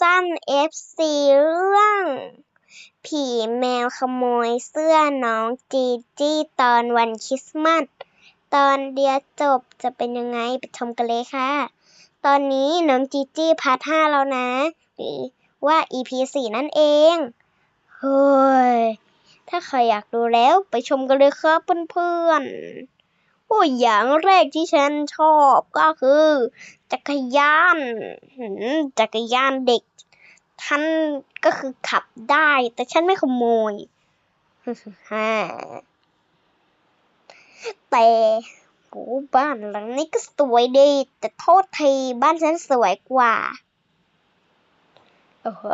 สั้น FC เรื่อง ผีแมวขโมยเสื้อน้องจีจี้ตอนวันคริสต์มาสตอนเดียวจบจะเป็นยังไงไปชมกันเลยค่ะ ตอนนี้น้องจีจี้พาร์ทห้าแล้วนะ หรือว่า EP สี่นั่นเองเฮ้ยถ้าใครอยากดูแล้วไปชมกันเลยครับเพื่อนๆ อ้อย่างแรกที่ฉันชอบก็คือ จักรยาน จักรยานเด็กท่านก็คือขับได้ แต่ฉันไม่ขโมยฮ่าแต่โอ้บ้านหลังนี้ก็สวยดี แต่โทษทีบ้านฉันสวยกว่าโอ้โห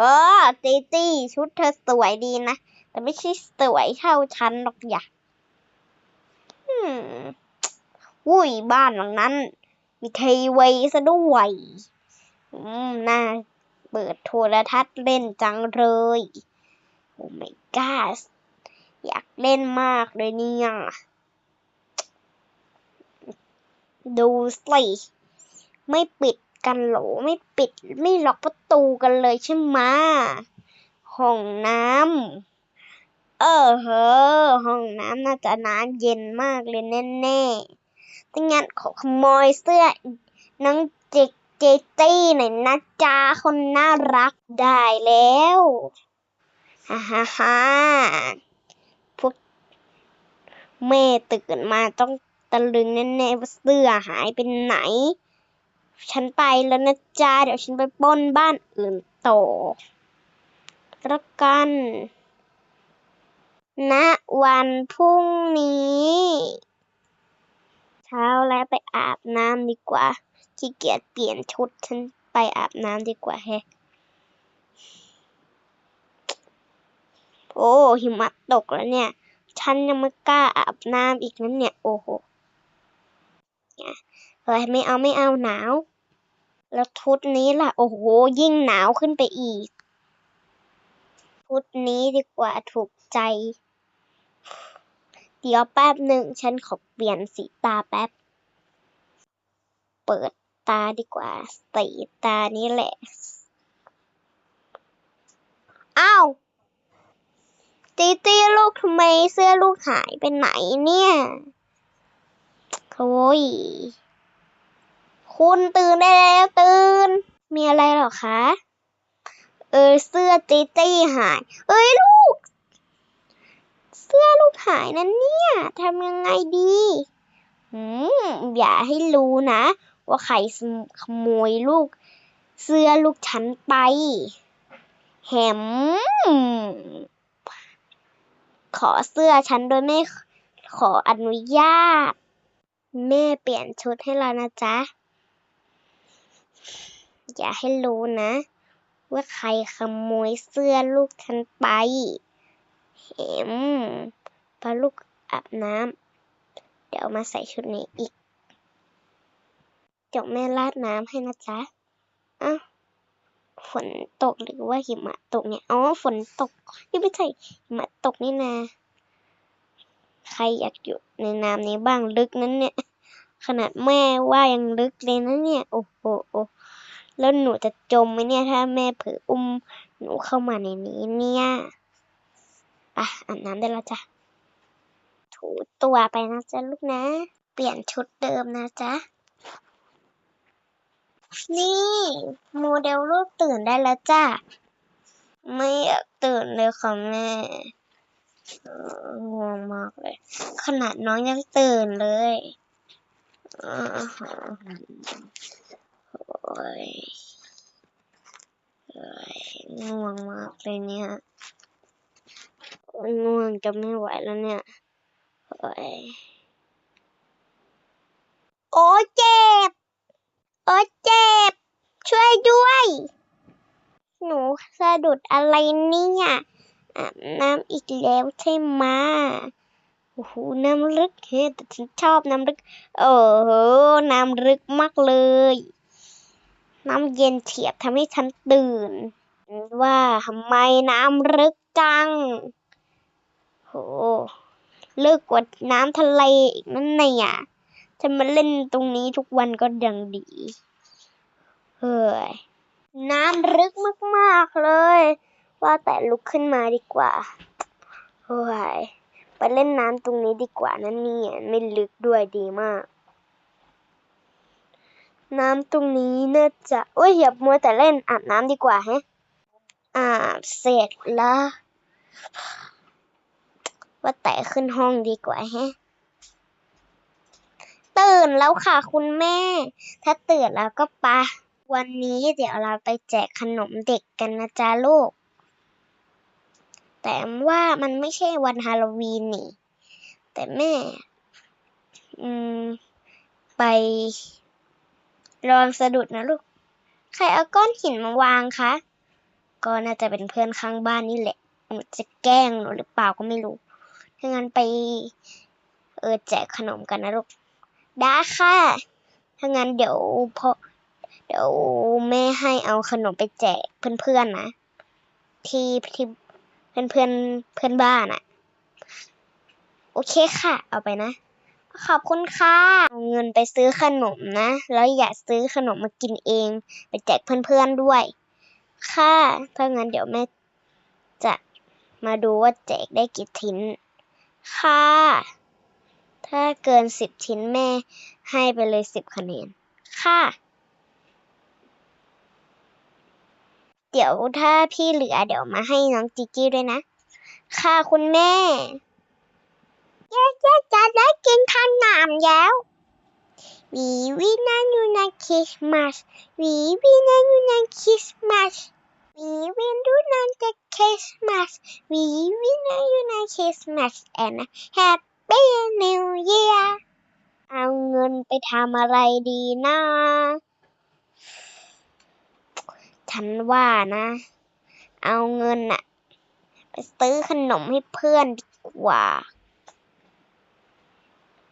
จีจี้ชุดเธอสวยดีนะ แต่ไม่ใช่สวยเท่าฉันหรอกอย่าอืม อุ้ยบ้านหลังนั้น มีทีวีซะด้วยอืมน่าเปิดโทรทัศน์เล่นจังเลย โอ้ my god อยากเล่นมากเลยเนี่ย ดูสิไม่ปิดกันหรอไม่ปิดไม่ล็อกประตูกันเลยใช่ไหมห้องน้ำเออเฮ้อห้องน้ำน่าจะน้ำเย็นมากเลยแน่ๆ งั้นขอขโมยเสื้อน้องเจเจตี้หน่อยนะจ๊ะคนน่ารักได้แล้วฮ่าฮ่าฮ่าพวกแม่ตื่นมาต้องตะลึงแน่ๆว่าเสื้อหายไปไหน ฉันไปแล้วนะจ๊ะเดี๋ยวฉันไปปล้นบ้านอื่นต่อแล้วกันณวันพรุ่งนี้ เช้าแล้วไปอาบน้ำดีกว่า ขี้เกียจเปลี่ยนชุดฉันไปอาบน้ำดีกว่าแฮะ โอ้หิมะตกแล้วเนี่ย ฉันยังไม่กล้าอาบน้ำอีกนั้นเนี่ย โอ้โหเฮ้ยไม่เอาไม่เอาหนาว แล้วชุดนี้ล่ะ โอ้โห ยิ่งหนาวขึ้นไปอีกชุดนี้ดีกว่าถูกใจ เดี๋ยวแป๊บหนึ่งฉันขอเปลี่ยนสีตาแป๊บ เปิดตาดีกว่า สีตานี้แหละ อ้าวตีตีลูกทำไมเสื้อลูกหายไปไหนเนี่ยโอ้ยคุณตื่นได้แล้วตื่น มีอะไรหรอคะ เออเสื้อจีจี้หาย เอ้ยลูก เสื้อลูกหายนั่นเนี่ยทำยังไงดีอืมอย่าให้รู้นะ ว่าใครขโมยลูก เสื้อลูกฉันไป แหม ขอเสื้อฉันโดยไม่ขออนุญาต แม่เปลี่ยนชุดให้เรานะจ๊ะ อย่าให้รู้นะ ว่าใครขโมยเสื้อลูกฉันไป เห็มพอลูกอาบน้ำ เดี๋ยวมาใส่ชุดนี้อีก เดี๋ยวแม่ราดน้ำให้นะจ๊ะอ้าวฝนตกหรือว่าหิมะตกเนี่ย อ๋อ ฝนตก นี่ไม่ใช่หิมะตกนี่นา ใครอยากอยู่ในน้ำนี้บ้างลึกนั้นเนี่ย ขนาดแม่ว่ายังลึกเลยนะเนี่ย โอ้โหแล้วหนูจะจมไหมเนี่ย ถ้าแม่เผลออุ้มหนูเข้ามาในนี้เนี่ย อะอาบน้ำได้แล้วจ้ะ ถูตัวไปนะจ๊ะลูกนะ เปลี่ยนชุดเดิมนะจ๊ะ นี่โมเดลลูกตื่นได้แล้วจ้ะ ไม่อยากตื่นเลยค่ะแม่ง่วงมากเลย ขนาดน้องยังตื่นเลยโอ้ยง่วงมากเลยเนี่ย ง่วงจะไม่ไหวแล้วเนี่ยโอ้ยโอ้เจ็บ โอ้เจ็บ ช่วยด้วย หนูสะดุดอะไรเนี่ยอาบน้ำอีกแล้วใช่ไหมโอ้โห น้ำลึกเฮ้แต่ฉันชอบน้ำลึกเออโห น้ำลึกมากเลย น้ำเย็นเฉียบทำให้ฉันตื่น ว่าทำไมน้ำลึกจัง โหลึกกว่าน้ำทะเลอีกนั่นเนี่ยฉันมาเล่นตรงนี้ทุกวันก็ยังดี เฮ้ย น้ำลึกมาก ๆ เลย ว่าแต่ลุกขึ้นมาดีกว่าโอ้ย ไปเล่นน้ำตรงนี้ดีกว่านั่นนี่ไม่ลึกด้วยดีมาก น้ำตรงนี้น่าจะโอ้ยอย่ามัวแต่เล่นอาบน้ำดีกว่าแฮะอาบเสร็จแล้ว ว่าแต่ขึ้นห้องดีกว่าแฮะ ตื่นแล้วค่ะคุณแม่ ถ้าตื่นแล้วก็ปะ วันนี้เดี๋ยวเราไปแจกขนมเด็กกันนะจ๊ะลูก แต่ว่ามันไม่ใช่วันฮาโลวีนนี่ แต่แม่ อืม ไปลองสะดุดนะลูก ใครเอาก้อนหินมาวางคะ ก็น่าจะเป็นเพื่อนข้างบ้านนี่แหละ จะแกล้งหนูหรือเปล่าก็ไม่รู้ ถ้างั้นไป เออแจกขนมกันนะลูก ได้ค่ะ ถ้างั้นเดี๋ยวพอเดี๋ยวแม่ให้เอาขนมไปแจกเพื่อนๆนะ ที่ที่เพื่อนเพื่อนเพื่อนบ้านอะโอเคค่ะ เอาไปนะ ขอบคุณค่ะเอาเงินไปซื้อขนมนะ แล้วอย่าซื้อขนมมากินเอง ไปแจกเพื่อนๆด้วย ค่ะถ้างั้นเดี๋ยวแม่จะมาดูว่าแจกได้กี่ทิ้น ค่ะ ถ้าเกินสิบชิ้นแม่ให้ไปเลยสิบคะแนน ค่ะ เดี๋ยวถ้าพี่เหลือเดี๋ยวมาให้น้องจิจี้ด้วยนะ ค่ะคุณแม่เย้เย้จะได้กินขนมแล้ววีวีนั่นอยู่ในคริสต์มาสวีวีนั่นอยู่ในาคริสต์มาส วีวีนั่นอยู่ในคริสต์มาส and Happy New Year เอาเงินไปทำอะไรดีนะ ฉันว่านะ เอาเงินน่ะไปซื้อขนมให้เพื่อนดีกว่า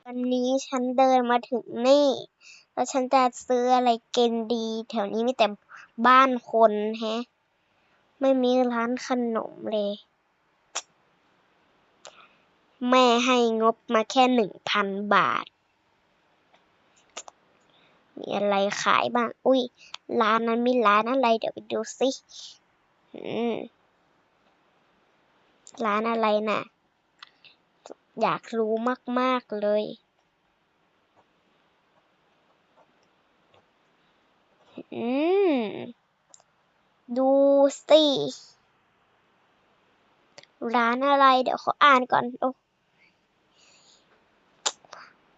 วันนี้ฉันเดินมาถึงนี่ แล้วฉันจะซื้ออะไรกินดี แถวนี้มีแต่บ้านคนแฮะ ไม่มีร้านขนมเลย แม่ให้งบมาแค่หนึ่งพันบาท มีอะไรขายบ้าง อุ้ย ร้านนั้นมีร้านอะไร เดี๋ยวไปดูสิอืมร้านอะไรน่ะ อยากรู้มาก ๆ เลยอืม ดูสิ ร้านอะไร เดี๋ยวเขออ่านก่อนโอ้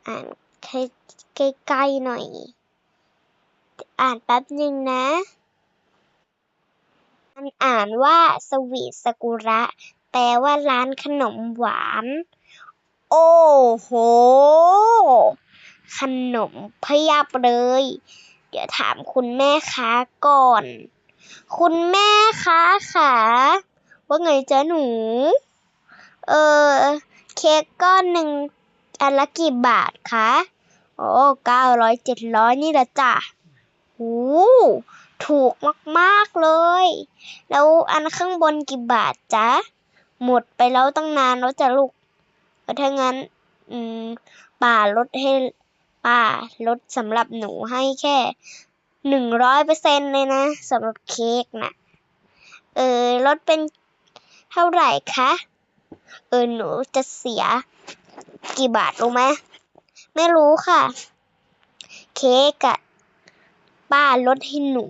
อ่านใกล้ๆหน่อย อ่านแป๊บหนึ่งนะมันอ่านว่าสวีทสกุระ แปลว่าร้านขนมหวาน โอ้โห ขนมเพียบเลย เดี๋ยวถามคุณแม่ค้าก่อน คุณแม่ค้าขาว่าไงจ๊ะหนู เออ เค้กก้อนหนึ่งอันละกี่บาทคะ โอ้เก้าร้อยเจ็ดร้อยนี่ละจ้ะโอ้ถูกมาก ๆ เลย แล้วอันข้างบนกี่บาทจ๊ะ หมดไปแล้วตั้งนานแล้วจ้ะลูกถ้างั้น อืม ป่าลดให้ป้าลดสำหรับหนูให้แค่ หนึ่งร้อยเปอร์เซ็นเลยนะสำหรับเค้กนะเออลดเป็นเท่าไหร่คะ เออหนูจะเสียกี่บาทรู้ไหมไม่รู้ค่ะ เค้กอะป้าลดให้หนู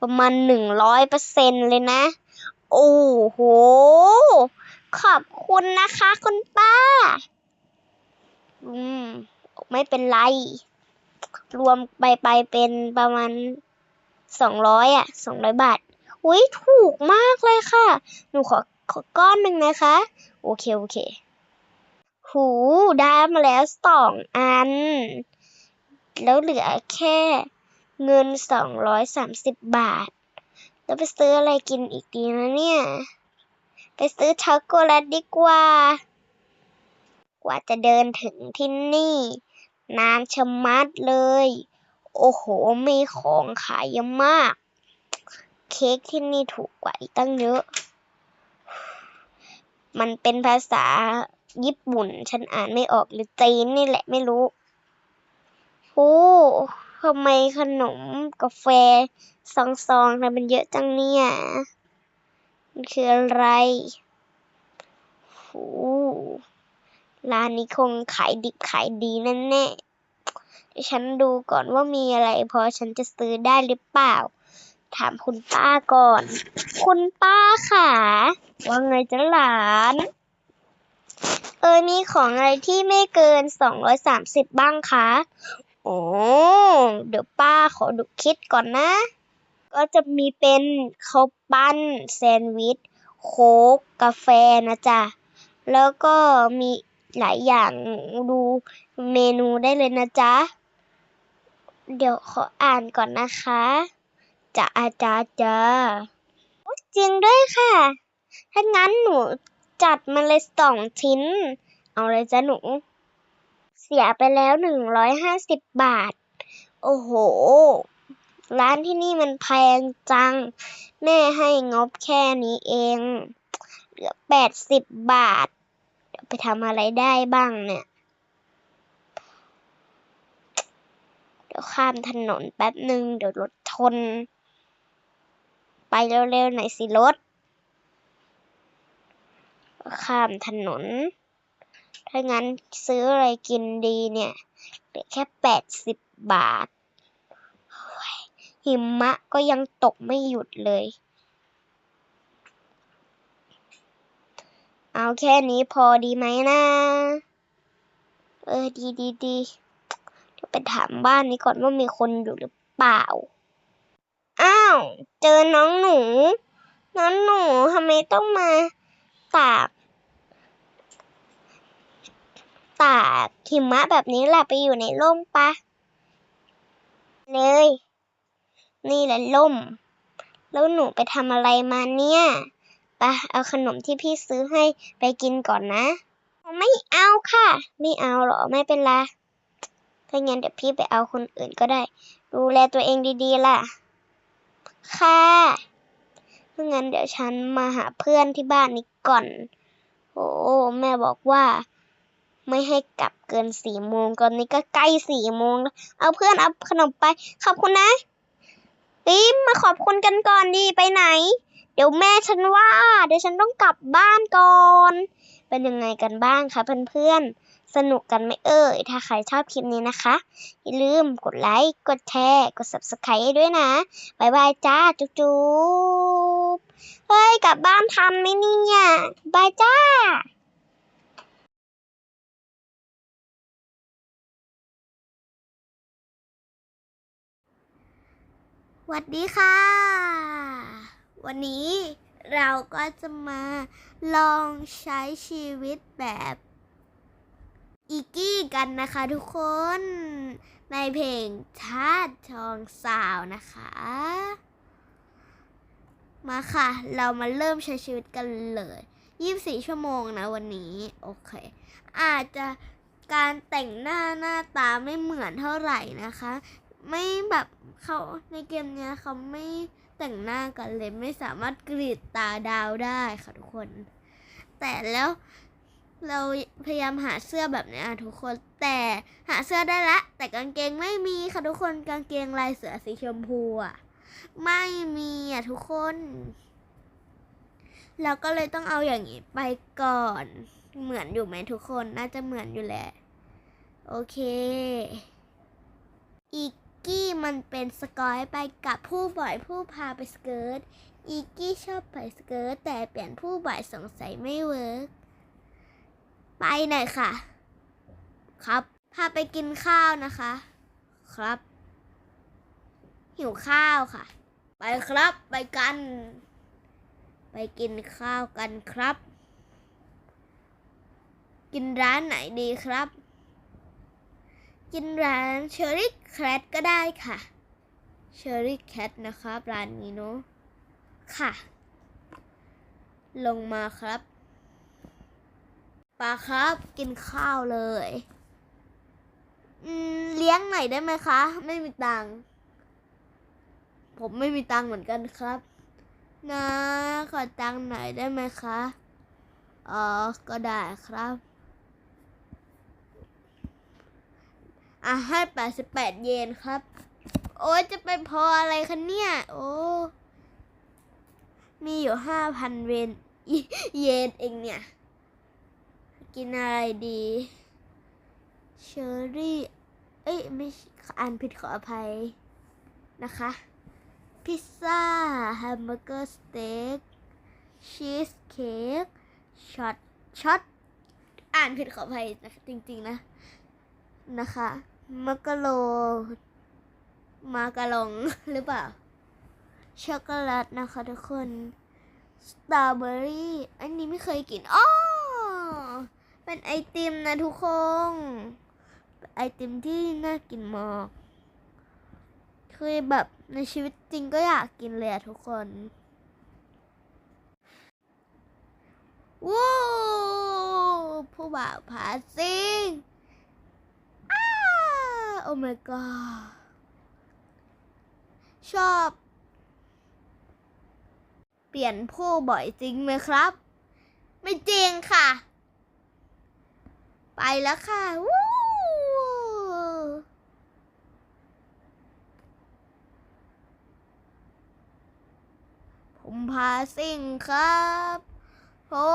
ประมาณหนึ่งร้อยเปอร์เซ็นเลยนะ โอ้โห ขอบคุณนะคะคุณป้า อืม ไม่เป็นไร รวมไปไปเป็นประมาณสองร้อยอะสองร้อยบาท อุ้ยถูกมากเลยค่ะ หนูขอขอก้อนหนึ่งนะคะ โอเค โอเค หูได้มาแล้วสองอัน แล้วเหลือแค่เงินสองร้อยสามสิบบาท แล้วไปซื้ออะไรกินอีกดีนะเนี่ย ไปซื้อช็อกโกแลตดีกว่า กว่าจะเดินถึงที่นี่ นานชะมัดเลย โอ้โห มีของขายเยอะมาก เค้กที่นี่ถูกกว่าอีกตั้งเยอะ มันเป็นภาษาญี่ปุ่น ฉันอ่านไม่ออกหรือจีนนี่แหละไม่รู้โอ้ทำไมขนมกาแฟซองๆทำไมมันเยอะจังเนี่ย มันคืออะไรโอ้ ร้านนี้คงขายดิบขายดีแน่แน่ฉันดูก่อนว่ามีอะไรพอฉันจะซื้อได้หรือเปล่า ถามคุณป้าก่อน คุณป้าค่ะ ว่าไงจ๊ะหลาน เออมีของอะไรที่ไม่เกินสองร้อยสามสิบบ้างคะโอ้เดี๋ยวป้าขอดูคิดก่อนนะ ก็จะมีเป็นข้าวปั้นแซนด์วิช โค้กกาแฟนะจ๊ะ แล้วก็มี หลายอย่างดูเมนูได้เลยนะจ๊ะ เดี๋ยวขออ่านก่อนนะคะจะอาจารย์จ้าจริงด้วยค่ะ ถ้างั้นหนูจัดมาเลยสองชิ้น เอาเลยจ้ะหนู เสียไปแล้วหนึ่งร้อยห้าสิบบาท โอ้โห ร้านที่นี่มันแพงจัง แม่ให้งบแค่นี้เอง เหลือแปดสิบบาท ไปทำอะไรได้บ้างเนี่ย เดี๋ยวข้ามถนนแป๊บหนึ่งเดี๋ยวรถชน ไปเร็วๆหน่อยสิรถ ข้ามถนน ถ้างั้นซื้ออะไรกินดีเนี่ยเหลือแค่แปดสิบบาทหิมะก็ยังตกไม่หยุดเลย เอาแค่นี้พอดีไหมนะ เออดีดีดีเดี๋ยวไปถามบ้านนี้ก่อนว่ามีคนอยู่หรือเปล่า อ้าว เจอน้องหนู น้องหนูทำไมต้องมาตากตากหิมะแบบนี้แหละไปอยู่ในร่มปะ เลย นี่แหละร่ม แล้วหนูไปทำอะไรมาเนี่ย ปะเอาขนมที่พี่ซื้อให้ไปกินก่อนนะ ไม่เอาค่ะ ไม่เอาหรอไม่เป็นไรถ้างั้นเดี๋ยวพี่ไปเอาคนอื่นก็ได้ ดูแลตัวเองดีๆล่ะ ค่ะถ้างั้นเดี๋ยวฉันมาหาเพื่อนที่บ้านนี้ก่อน โอ้แม่บอกว่า ไม่ให้กลับเกินสี่โมงตอนนี้ก็ใกล้สี่โมงแล้วเอาเพื่อนเอาขนมไป ขอบคุณนะปิ๊มมาขอบคุณกันก่อนดีไปไหน เดี๋ยวแม่ฉันว่า เดี๋ยวฉันต้องกลับบ้านก่อน เป็นยังไงกันบ้างคะเพื่อนๆ สนุกกันไหมเอ่ย ถ้าใครชอบคลิปนี้นะคะ อย่าลืมกดไลค์ กดแชร์ กด subscribe ให้ด้วยนะบายบายจ้า จุ๊บจุ๊บเฮ้ย กลับบ้านทันไหมเนี่ยบายจ้าสวัสดีค่ะ วันนี้เราก็จะมาลองใช้ชีวิตแบบอีกี้กันนะคะทุกคน ในเพลงชาติทองสาวนะคะ มาค่ะ เรามาเริ่มใช้ชีวิตกันเลย24ชั่วโมงนะวันนี้ โอเค อาจจะการแต่งหน้าหน้าตาไม่เหมือนเท่าไหร่นะคะ ไม่แบบเขาในเกมเนี้ยเขาไม่ แต่งหน้ากันเลยไม่สามารถกรีดตาดาวได้ค่ะทุกคน แต่แล้วเราพยายามหาเสื้อแบบนี้ยทุกคนแต่หาเสื้อได้ละ แต่กางเกงไม่มีค่ะทุกคนกางเกงลายเสือสีชมพูอะไม่มีอะทุกคนเราก็เลยต้องเอาอย่างนี้ไปก่อน เหมือนอยู่ไหมทุกคนน่าจะเหมือนอยู่แหละ โอเค อีก กี้มันเป็นสกอยไปกับผู้บ่อยผู้พาไปสเกิร์ต อีกี้ชอบไปสเกิร์ตแต่เปลี่ยนผู้บ่อยสงสัยไม่เวิร์กไปหน่อยค่ะ ครับ พาไปกินข้าวนะคะ ครับ หิวข้าวค่ะ ไปครับไปกัน ไปกินข้าวกันครับ กินร้านไหนดีครับ กินร้านเชอรี่แคทก็ได้ค่ะเชอรี่แคทนะครับร้านนี้เนาะค่ะ ลงมาครับปลาครับกินข้าวเลยเลี้ยงหน่อยได้ไหมคะ ไม่มีตังค์ผมไม่มีตังค์เหมือนกันครับ นะขอตังค์หน่อยได้ไหมคะอ๋อก็ได้ครับ อะให้แปดสิบแปดเยนครับ โอ้ยจะไปพออะไรคะเนี่ย โอ้มีอยู่ห้าพันเวนเยนเองเนี่ย กินอะไรดีเชอรี่ เอ้ยไม่อ่านผิดขออภัยนะคะ พิซซ่าแฮมเบอร์เกอร์สเต็กชีสเค้กช็อตช็อตอ่านผิดขออภัยนะจริง ๆ นะ นะคะ มักกะโลมาการองหรือเปล่า ช็อกโกแลตนะคะทุกคนสตรอเบอรี่อันนี้ไม่เคยกินอ๋อเป็นไอติมนะทุกคนไอติมที่น่ากินมากคือแบบในชีวิตจริงก็อยากกินเลยอะทุกคนวู้วผู้บ่าวผาซิง โอ้ my god ชอบ เปลี่ยนผู้บ่อยจริงไหมครับ ไม่จริงค่ะ ไปแล้วค่ะวู้ผมพาซิ่งครับโอ้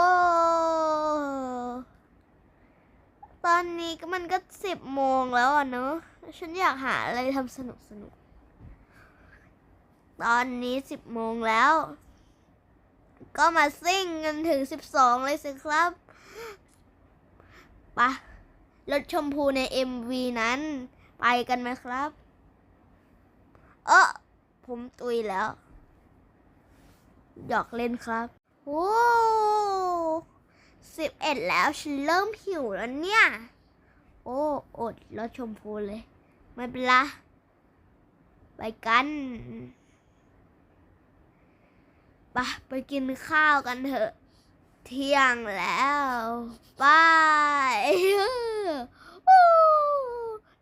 ตอนนี้ก็มันก็สิบโมงแล้วอะเนอะ ฉันอยากหาอะไรทำสนุกสนุกๆตอนนี้สิบโมงแล้ว ก็มาซิ่งกันถึงสิบสองเลยสิครับไปะรถชมพูใน MV นั้น ไปกันไหมครับ เออผมตุยแล้ว หยอกเล่นครับโอ้สิบเอ็ดแล้ว ฉันเริ่มหิวแล้วเนี่ย โอ้ อดรถชมพูเลย ไม่เป็นไรไปกันไปไปกินข้าวกันเถอะ เที่ยงแล้วบาย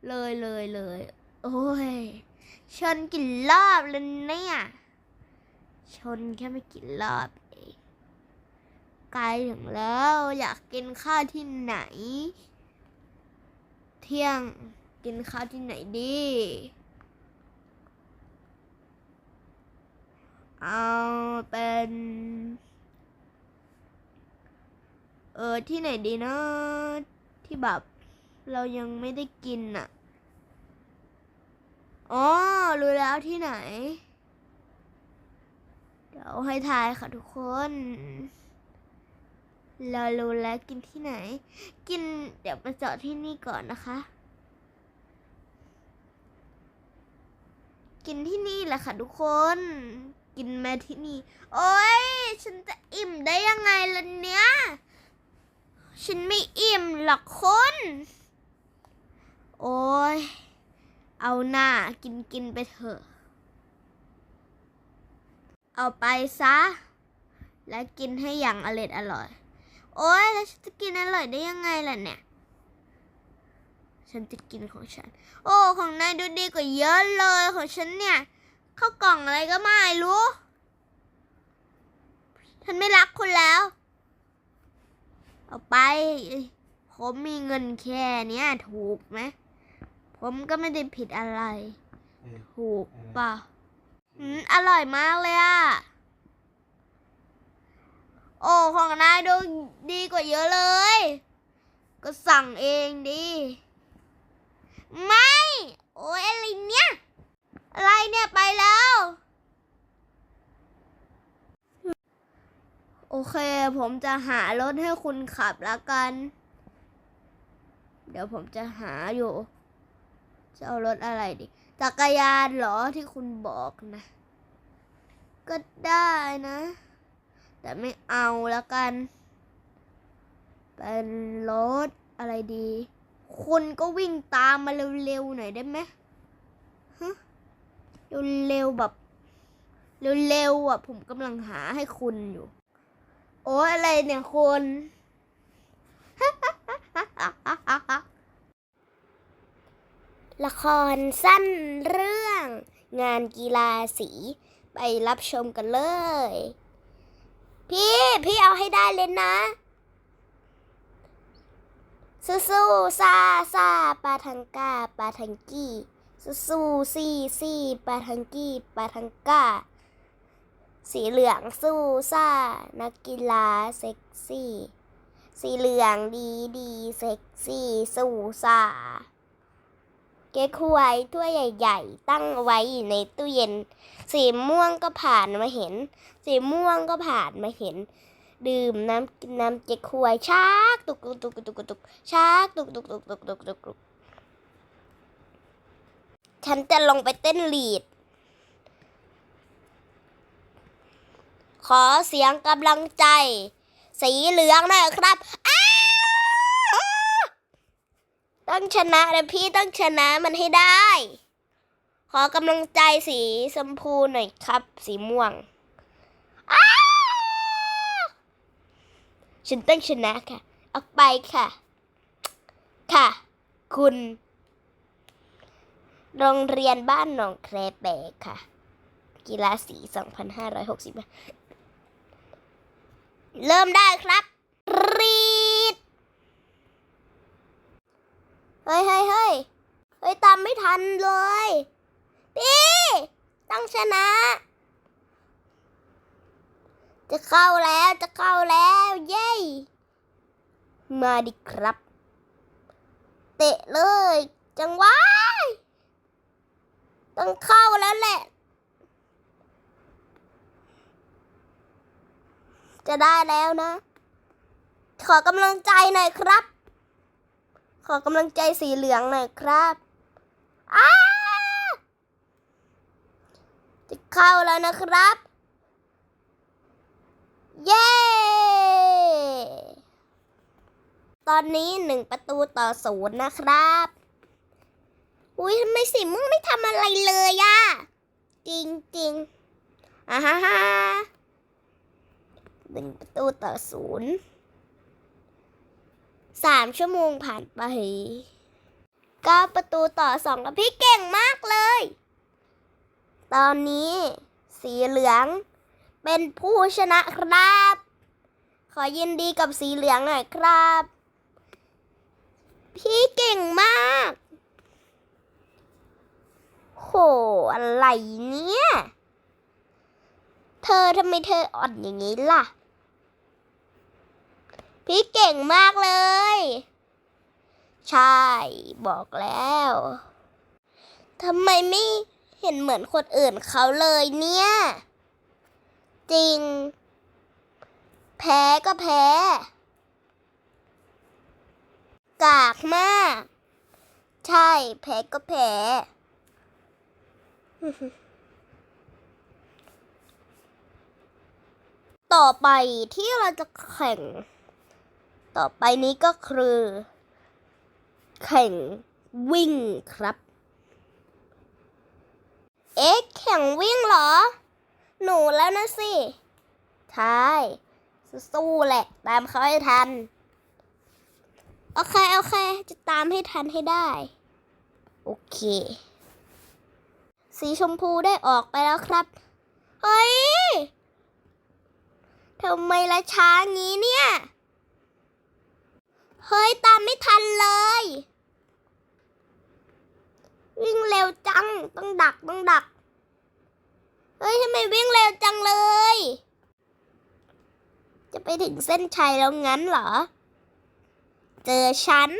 เลยเลยเลย โอ้ย ชนกี่รอบแล้วเนี่ย ชนแค่ไม่กี่รอบเองใกลถึงแล้วอยากกินข้าวที่ไหน เที่ยงกินข้าวที่ไหนดี เอาเป็น เออที่ไหนดีนะที่แบบเรายังไม่ได้กินอะ อ๋อ รู้แล้วที่ไหน เดี๋ยวให้ทายค่ะทุกคน เรารู้แล้วกินที่ไหน กินเดี๋ยวมาเจาะที่นี่ก่อนนะคะ กินที่นี่แหละค่ะทุกคน กินมาที่นี่ โอ้ยฉันจะอิ่มได้ยังไงล่ะเนี่ยฉันไม่อิ่มหรอกคุณโอ้ย เอาหน้ากินกินไปเถอะ เอาไปซะ และกินให้อย่างอร่อยอร่อย โอ้ยแล้วฉันจะกินอร่อยได้ยังไงล่ะเนี่ย ฉันจะกินของฉัน โอ้ ของนายดูดีกว่าเยอะเลยของฉันเนี่ยเข้าวกล่องอะไรก็ไม่รู้ ฉันไม่รักคุณแล้ว เอาไป ผมมีเงินแค่เนี้ยถูกไหม ผมก็ไม่ได้ผิดอะไรเออถูกป่ะ อืม อร่อยมากเลยอะ โอ้ของนายดูดีกว่าเยอะเลย ก็สั่งเองดิไม่ โอ้ยอะไรเนี่ย อะไรเนี่ยไปแล้ว โอเค ผมจะหารถให้คุณขับล้วกัน เดี๋ยวผมจะหาอยู่ จะเอารถอะไรดี จักรยานเหรอที่คุณบอกนะ ก็ได้นะ แต่ไม่เอาแล้วกัน เป็นรถอะไรดี คุณก็วิ่งตามมาเร็วๆหน่อยได้ไหมฮะเร็วๆแบบเร็วๆอะ ผมกำลังหาให้คุณอยู่ โอ้อะไรเนี่ยคุณละครสั้นเรื่องงานกีฬาสี ไปรับชมกันเลย พี่พี่เอาให้ได้เลยนะสู้สู้ซาซาปาทังกาปาทังกี้สู้สู้ซีซีปาทังกี้ปาทังกาสีเหลืองสู้ซ่า นักกีฬาเซ็กซี่ สีเหลืองดีดีเซ็กซี่ สู้ซ่า เก๊กฮวยถ้วยใหญ่ ๆ ตั้งไว้อยู่ในตู้เย็น สีม่วงก็ผ่านมาเห็น สีม่วงก็ผ่านมาเห็น ดื่มน้ำกินน้ำเก๊กฮวยชักตุกตุกตุกตุกตุกชักตุกตุกตุกตุกตุกตุกตุกฉันจะลงไปเต้นลีด ขอเสียงกำลังใจ สีเหลืองหน่อยครับอ้า ต้องชนะนะพี่ต้องชนะมันให้ได้ ขอกำลังใจสีชมพูหน่อยครับ สีม่วง ฉันต้องชนะค่ะ ออกไปค่ะ ค่ะ คุณ โรงเรียนบ้านหนองแครแบกค่ะ กีฬาสี 2560 เริ่มได้ครับรีด เฮ้ยเฮ้ยเฮ้ยเฮ้ยตามไม่ทันเลย พี่ต้องชนะ จะเข้าแล้วจะเข้าแล้ว เย้มาดิครับ เตะเลย จังหวะต้องเข้าแล้วแหละ จะได้แล้วนะ ขอกำลังใจหน่อยครับ ขอกำลังใจสีเหลืองหน่อยครับอ้าจะเข้าแล้วนะครับ เย้ ตอนนี้หนึ่งประตูต่อศูนย์นะครับ อุ้ยทำไมสีม่วงไม่ทำอะไรเลยอะจริงจริงอะฮ่าฮ่าหนึ่งประตูต่อศูนย์ สามชั่วโมงผ่านไปก้าประตูต่อสองกับพี่เก่งมากเลย ตอนนี้สีเหลืองเป็นผู้ชนะครับ ขอยินดีกับสีเหลืองหน่อยครับ พี่เก่งมาก โห อะไรเนี่ย เธอทำไมเธออ่อนอย่างนี้ล่ะ พี่เก่งมากเลย ใช่ บอกแล้ว ทำไมไม่เห็นเหมือนคนอื่นเขาเลยเนี่ย จริง แพ้ก็แพ้ กากมาก ใช่ แพ้ก็แพ้ต่อไปที่เราจะแข่ง ต่อไปนี้ก็คือ แข่งวิ่งครับ เอ๊ะแข่งวิ่งเหรอ หนูแล้วนะสิใช่สู้แหละ ตามเขาให้ทัน โอเค โอเค จะตามให้ทันให้ได้ โอเค สีชมพูได้ออกไปแล้วครับ เฮ้ยทำไมละช้างี้เนี่ย เฮ้ย ตามไม่ทันเลย วิ่งเร็วจัง ต้องดัก ต้องดัก เฮ้ยทำไมวิ่งเร็วจังเลย จะไปถึงเส้นชัยแล้วงั้นเหรอ เจอฉัน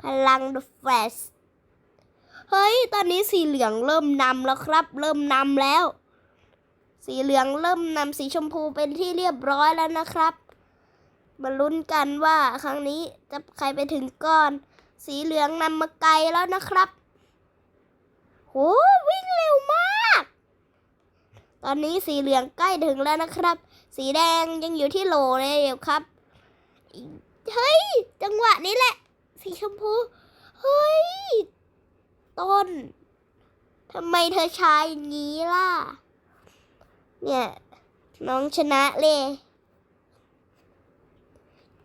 พลัง The Flash เฮ้ย ตอนนี้สีเหลืองเริ่มนำแล้วครับ เริ่มนำแล้ว สีเหลืองเริ่มนำสีชมพูเป็นที่เรียบร้อยแล้วนะครับ มาลุ้นกันว่าครั้งนี้จะใครไปถึงก่อน สีเหลืองนำมาไกลแล้วนะครับโหวิ่งเร็วมาก ตอนนี้สีเหลืองใกล้ถึงแล้วนะครับ สีแดงยังอยู่ที่โหลเลยอยู่ครับ เฮ้ย จังหวะนี้แหละ สีชมพู เฮ้ย ต้นทำไมเธอชายอย่างนี้ล่ะ เนี่ย น้องชนะเลย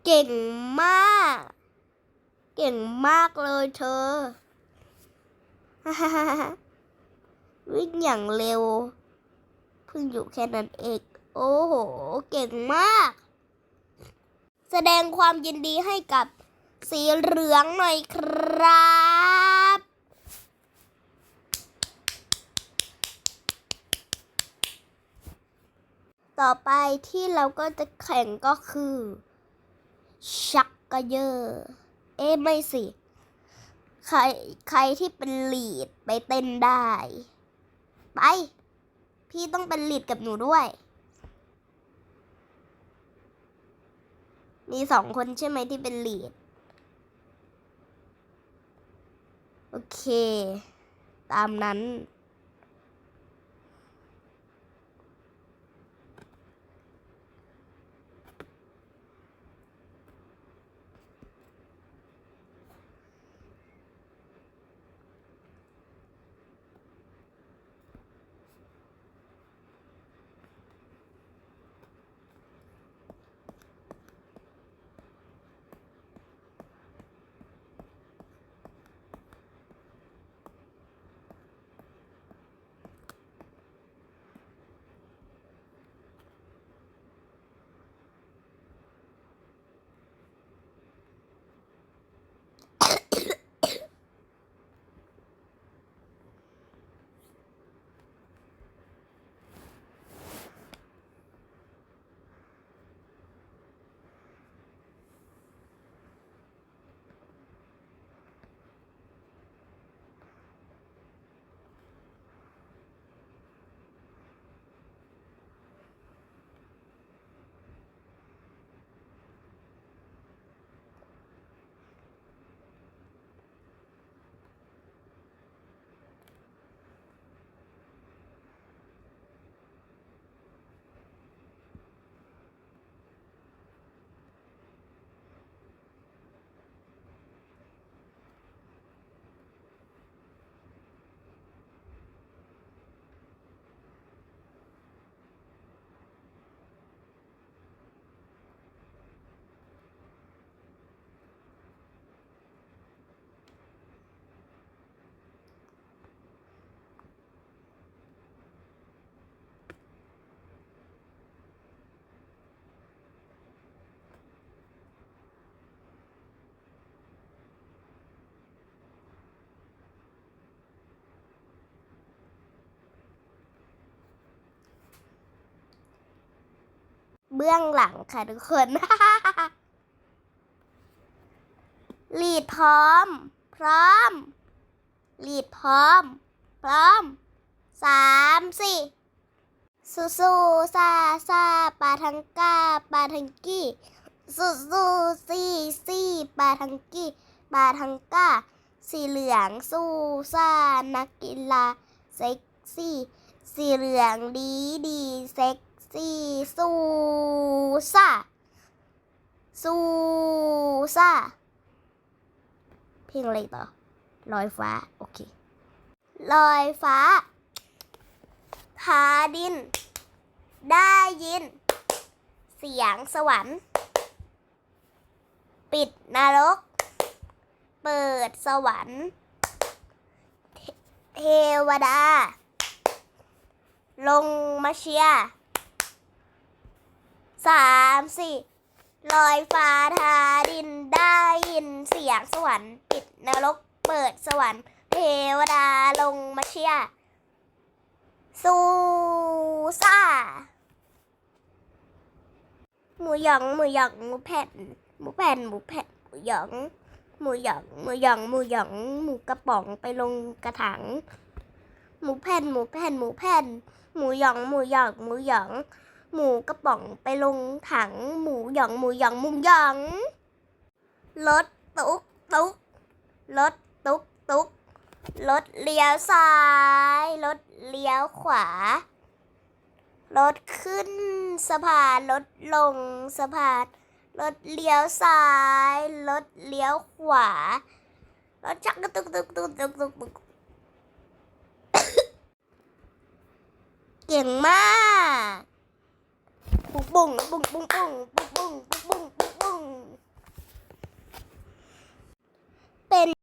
เก่งมาก เก่งมากเลยเธอ วิ่งอย่างเร็ว เพิ่งอยู่แค่นั้นเอง โอ้โห เก่งมาก แสดงความยินดีให้กับสีเหลืองหน่อยครับต่อไปที่เราก็จะแข่งก็คือ ชักกระเยอเอ้ไม่สิ ใครใครที่เป็นลีดไปเต้นได้ ไป พี่ต้องเป็นลีดกับหนูด้วย มีสองคนใช่ไหมที่เป็นลีด โอเค ตามนั้น เบื้องหลังค่ะทุกคน ลีดพร้อม พร้อม ลีดพร้อม พร้อม สามสี่สู้สู้ซาซาปาทังก้าปาทังกี้สู้สู้ซี่ซี่ปาทังกี้ปาทังก้าสีเหลืองสู้ซานักกีฬาเซ็กซี่ สีเหลืองดีดีเซ็ก ซี่สู้ซ่าสูซ่าเพลงอะไรต่อลอยฟ้า โอเคลอยฟ้าหาดิน ได้ยิน เสียงสวรรค์ ปิดนรก เปิดสวรรค์ เทเทวดา ลงมาเชียร์ สามสี่ลอยฟ้าทาดินได้ยินเสียงสวรรค์ปิดนรกเปิดสวรรค์ เทวดาลงมาเชียสูซ่า หมูหยองหมูหยองหมูแผ่นหมูแผ่นหมูแผ่นหมูหยอง หมูหยองหมูหยองหมูหยองหมูกระป๋องไปลงกระถางหมูแผ่นหมูแผ่นหมูแผ่นหมูหยองหมูหยองหมูหยอง หมูกระป๋องไปลงถังหมูหยองหมูหยองหมูหยองรถตุ๊กตุ๊กรถตุ๊กตุ๊กรถเลี้ยวซ้ายรถเลี้ยวขวารถขึ้นสะพานรถลงสะพานรถเลี้ยวซ้ายรถเลี้ยวขวารถชักกระตุกตุกตุกตุกตุกตุกเก่งมาก ปุ้งปุ้งปุ้งปุ้งปุ้งปุ้งปุ้งปุ้งปุ้งปุ้งเป็น